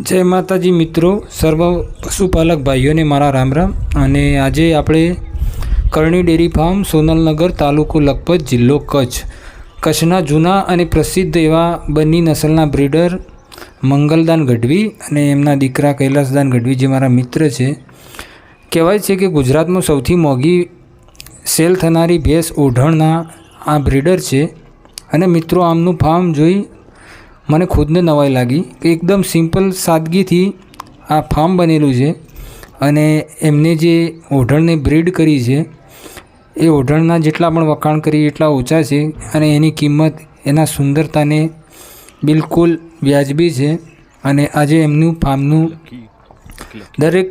જય માતાજી મિત્રો, સર્વ પશુપાલક ભાઈઓને મારા રામ રામ. અને આજે આપણે કરણી ડેરી ફાર્મ સોનલનગર તાલુકો લખપત જિલ્લો કચ્છ. કચ્છના જૂના અને પ્રસિદ્ધ એવા બંને નસલના બ્રીડર મંગલદાન ગઢવી અને એમના દીકરા કૈલાસદાન ગઢવી જે મારા મિત્ર છે. કહેવાય છે કે ગુજરાતમાં સૌથી મોંઘી સેલ થનારી ભેંસ ઓઢણના આ બ્રીડર છે. અને મિત્રો, આમનું ફાર્મ જોઈ મને ખુદને નવાઈ લાગી કે એકદમ સિમ્પલ સાદગીથી આ ફાર્મ બનેલું છે અને એમને જે ઓઢણને બ્રીડ કરી છે, એ ઓઢણના જેટલા પણ વખાણ કરી એટલા ઓછા છે અને એની કિંમત એના સુંદરતાને બિલકુલ વ્યાજબી છે અને આજે એમનું ફાર્મનું દરેક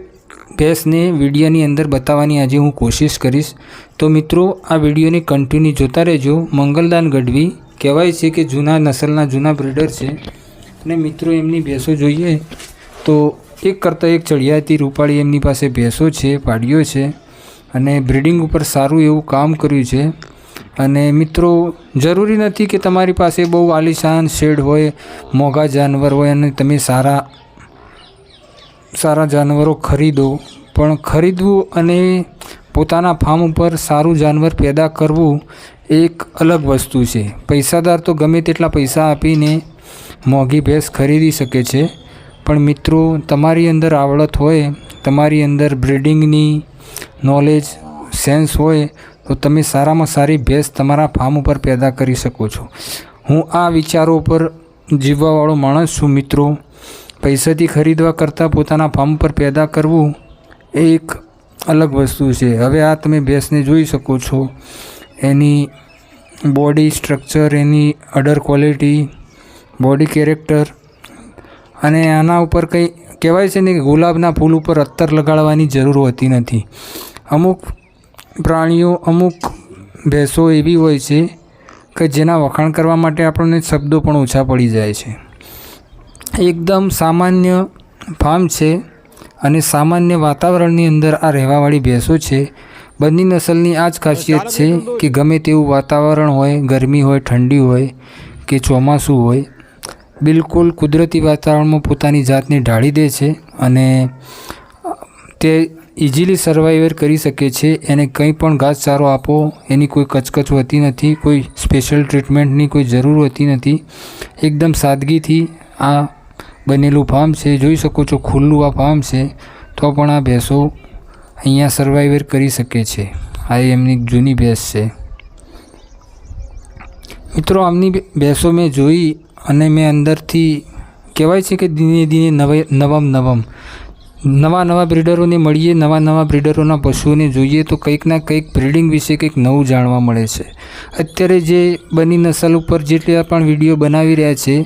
ભેંસને વિડીયોની અંદર બતાવવાની આજે હું કોશિશ કરીશ. તો મિત્રો, આ વિડીયોને કન્ટિન્યુ જોતા રહેજો. મંગલદાન ગઢવી. કહેવાય છે કે જૂના, નસલના જૂના બ્રીડર છે. અને મિત્રો, એમની ભેંસો જોઈએ તો એક કરતાં એક ચડિયાતી રૂપાળી એમની પાસે ભેંસો છે, પાડીઓ છે અને બ્રીડિંગ ઉપર સારું એવું કામ કર્યું છે. અને મિત્રો, જરૂરી નથી કે તમારી પાસે બહુ આલિશાન શેડ હોય, મોંઘા જાનવર હોય અને તમે સારા સારા જાનવરો ખરીદો. પણ ખરીદવું અને પોતાના ફાર્મ ઉપર સારું જાનવર પેદા કરવું એક અલગ વસ્તુ છે. પૈસાદાર તો ગમે તેટલા પૈસા આપીને મોંઘી ભેંસ ખરીદી શકે છે. પણ મિત્રો, તમારી અંદર આવડત હોય, તમારી અંદર બ્રિડિંગની નોલેજ સેન્સ હોય, તો તમે સારામાં સારી ભેંસ તમારા ફાર્મ ઉપર પેદા કરી શકો છો. હું આ વિચારો ઉપર જીવવાવાળો માણસ છું મિત્રો. પૈસાથી ખરીદવા કરતાં પોતાના ફાર્મ પર પેદા કરવું એક અલગ વસ્તુ છે. હવે આ તમે ભેંસને જોઈ શકો છો. એની બોડી સ્ટ્રક્ચર, એની અડર ક્વોલિટી, બોડી કેરેક્ટર અને આના ઉપર કંઈ કહેવાય છે ને કે ગુલાબના ફૂલ ઉપર અત્તર લગાડવાની જરૂર હોતી નથી. અમુક પ્રાણીઓ, અમુક ભેંસો એવી હોય છે કે જેના વખાણ કરવા માટે આપણને શબ્દો પણ ઓછા પડી જાય છે. એકદમ સામાન્ય ફાર્મ છે. અને સામાન્ય વાતાવરણની અંદર આ રહેવાવાળી ભેંસો છે. બંને નસલની આ જ ખાસિયત છે કે ગમે તેવું વાતાવરણ હોય, ગરમી હોય, ઠંડી હોય કે ચોમાસું હોય, બિલકુલ કુદરતી વાતાવરણમાં પોતાની જાતને ઢાળી દે છે અને તે ઇઝીલી સર્વાઈવર કરી શકે છે. એને કંઈ પણ ઘાસચારો આપો, એની કોઈ કચકચ હોતી નથી, કોઈ સ્પેશિયલ ટ્રીટમેન્ટની કોઈ જરૂર હોતી નથી. એકદમ સાદગીથી આ બનેલું ફાર્મ છે, જોઈ શકો છો ખુલ્લું આ ફાર્મ છે, તો પણ આ ભેંસો અહીંયા સર્વાઈવર કરી શકે છે. આ એમની જૂની ભેંસ છે. મિત્રો, આમની ભેંસો મેં જોઈ અને મેં અંદરથી કહેવાય છે કે ધીમે ધીમે નવે, નવમ નવમ. નવા નવા બ્રીડરોને મળીએ, નવા નવા બ્રીડરોના પશુઓને જોઈએ તો કંઈકના કંઈક બ્રિડિંગ વિશે કંઈક નવું જાણવા મળે છે. અત્યારે જે બની નસલ ઉપર જેટલા પણ વીડિયો બનાવી રહ્યા છે,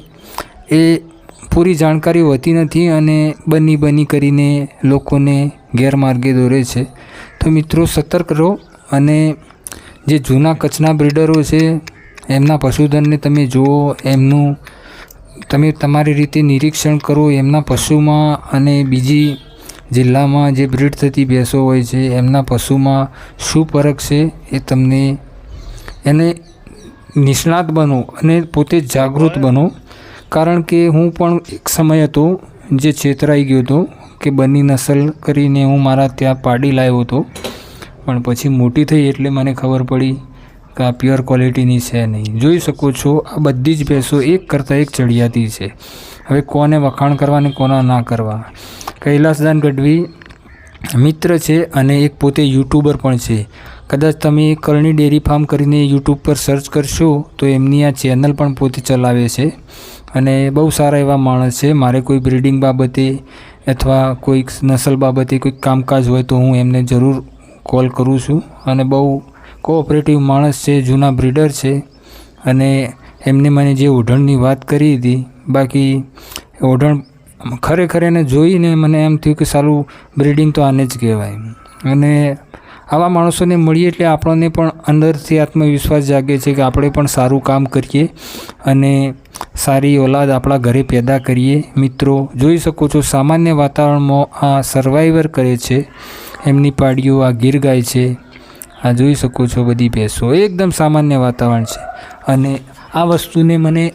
એ પૂરી જાણકારી હોતી નથી અને બની બની કરીને લોકોને ગેરમાર્ગે દોરે છે. તો મિત્રો, સતર્ક રહો અને જે જૂના કચ્છના બ્રીડરો છે, એમના પશુધનને તમે જુઓ, એમનું તમે તમારી રીતે નિરીક્ષણ કરો એમના પશુમાં અને બીજી જિલ્લામાં જે બ્રીડ થતી ભેંસો હોય છે, એમના પશુમાં શું ફરક છે એ તમને એને નિષ્ણાત બનો અને પોતે જાગૃત બનો. કારણ કે હું પણ એક સમય હતો જે છેતરાઈ ગયો હતો કે બની નસલ કરીને હું મારા ત્યાં પાડી લાવ્યો હતો. પણ પછી મોટી થઈ એટલે મને ખબર પડી કે આ પ્યોર ક્વોલિટીની છે નહીં. જોઈ શકો છો, આ બધી જ ભેંસો એક કરતાં એક ચડિયાતી છે. હવે કોને વખાણ કરવા ને કોના ના કરવા? કૈલાસદાન ગઢવી મિત્ર છે અને એક પોતે યુટ્યુબર પણ છે. કદાચ તમે કરણી ડેરી ફાર્મ કરીને યુટ્યુબ પર સર્ચ કરશો તો એમની આ ચેનલ પણ પોતે ચલાવે છે. અને બહુ સારા એવા માણસ છે. મારે કોઈ બ્રિડિંગ બાબતે અથવા કોઈક નસલ બાબતે કોઈક કામકાજ હોય તો હું એમને જરૂર કોલ કરું છું. અને બહુ કોઓપરેટિવ માણસ છે, જૂના બ્રીડર છે. અને એમને મને જે ઓઢણની વાત કરી હતી, બાકી ઓઢણ ખરેખર એને જોઈને મને એમ થયું કે સારું બ્રીડિંગ તો આને જ કહેવાય. અને આવા માણસોને મળીએ એટલે આપણને પણ અંદરથી આત્મવિશ્વાસ જાગે છે કે આપણે પણ સારું કામ કરીએ અને સારી ઓલાદ આપણા ઘરે પેદા કરીએ. મિત્રો, જોઈ શકો છો સામાન્ય વાતાવરણમાં આ સર્વાઈવર કરે છે. એમની પાડીઓ આ ગીર ગાય છે. આ જોઈ શકો છો બધી ભેંસો. એકદમ સામાન્ય વાતાવરણ છે. અને આ વસ્તુને મને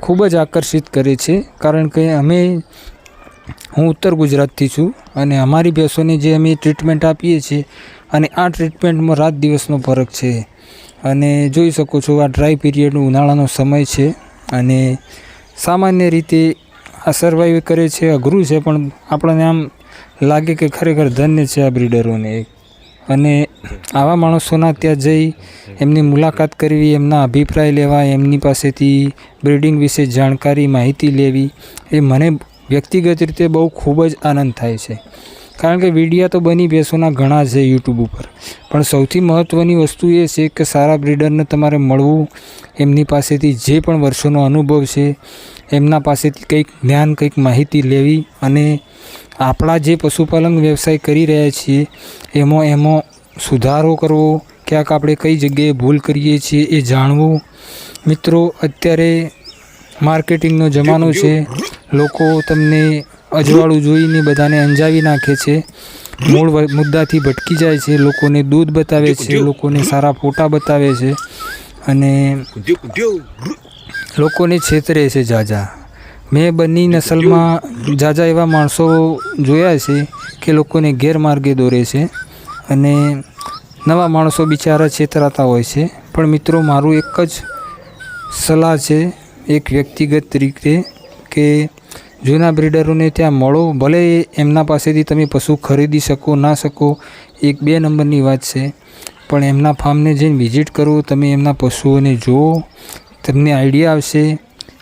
ખૂબ જ આકર્ષિત કરે છે. કારણ કે અમે, હું ઉત્તર ગુજરાતથી છું. અને અમારી ભેંસોની જે અમે ટ્રીટમેન્ટ આપીએ છીએ, અને આ ટ્રીટમેન્ટમાં રાત દિવસનો ફરક છે. અને જોઈ શકો છો, આ ડ્રાય પીરિયડનો ઉનાળાનો સમય છે અને સામાન્ય રીતે આ સર્વાઈવ કરે છે, અઘરું છે, પણ આપણને આમ લાગે કે ખરેખર ધન્ય છે આ બ્રીડરોને અને આવા માણસોના ત્યાં જઈ એમની મુલાકાત કરવી, એમના અભિપ્રાય લેવા, એમની પાસેથી બ્રીડિંગ વિશે જાણકારી, માહિતી લેવી, એ મને વ્યક્તિગત રીતે બહુ ખૂબ જ આનંદ થાય છે. કારણ કે વિડીયા તો બની ભેંસોના ઘણા છે યુટ્યુબ ઉપર. પણ સૌથી મહત્ત્વની વસ્તુ એ છે કે સારા બ્રીડરને તમારે મળવું, એમની પાસેથી જે પણ વર્ષોનો અનુભવ છે, એમના પાસેથી કંઈક જ્ઞાન, કંઈક માહિતી લેવી અને આપણા જે પશુપાલન વ્યવસાય કરી રહ્યા છીએ, એમાં એમાં સુધારો કરવો, ક્યાંક આપણે કઈ જગ્યાએ ભૂલ કરીએ છીએ એ જાણવું. મિત્રો, અત્યારે માર્કેટિંગનો જમાનો છે. લોકો તમને અજવાળું જોઈને બધાને અંજાવી નાખે છે. મૂળ મુદ્દાથી ભટકી જાય છે. લોકોને દૂધ બતાવે છે. લોકોને સારા ફોટા બતાવે છે. અને લોકોને છેતરે છે જાજા. મેં બંને નસલમાં જાજા એવા માણસો જોયા છે કે લોકોને ગેરમાર્ગે દોરે છે અને નવા માણસો બિચારા છેતરાતા હોય છે. પણ મિત્રો, મારું એક જ સલાહ છે એક વ્યક્તિગત રીતે કે જૂના બ્રીડરોને ત્યાં મળો, ભલે એમના પાસેથી તમે પશુ ખરીદી શકો, ના શકો, એક બે નંબરની વાત છે. પણ એમના ફાર્મને જઈને વિઝિટ કરો, તમે એમના પશુઓને જુઓ, તમને આઈડિયા આવશે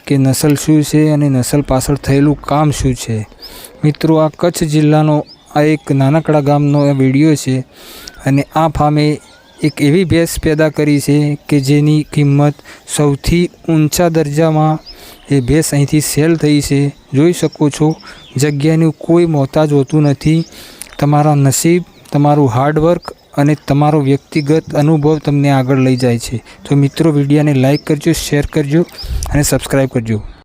કે નસલ શું છે અને નસલ પાછળ થયેલું કામ શું છે. મિત્રો, આ કચ્છ જિલ્લાનો આ એક નાનકડા ગામનો વીડિયો છે અને આ ફાર્મે એક એવી ભેંસ પેદા કરી છે કે જેની કિંમત સૌથી ઊંચા દરજામાં એ ભેંસ અહીંથી સેલ થઈ છે. જોઈ શકો છો, જગ્યાનું કોઈ મોહતાજ હોતું નથી. તમારા નસીબ, તમારું હાર્ડવર્ક અને તમારો વ્યક્તિગત અનુભવ તમને આગળ લઈ જાય છે. તો મિત્રો, વિડીયાને લાઈક કરજો શેર કરજો અને સબસ્ક્રાઈબ કરજો.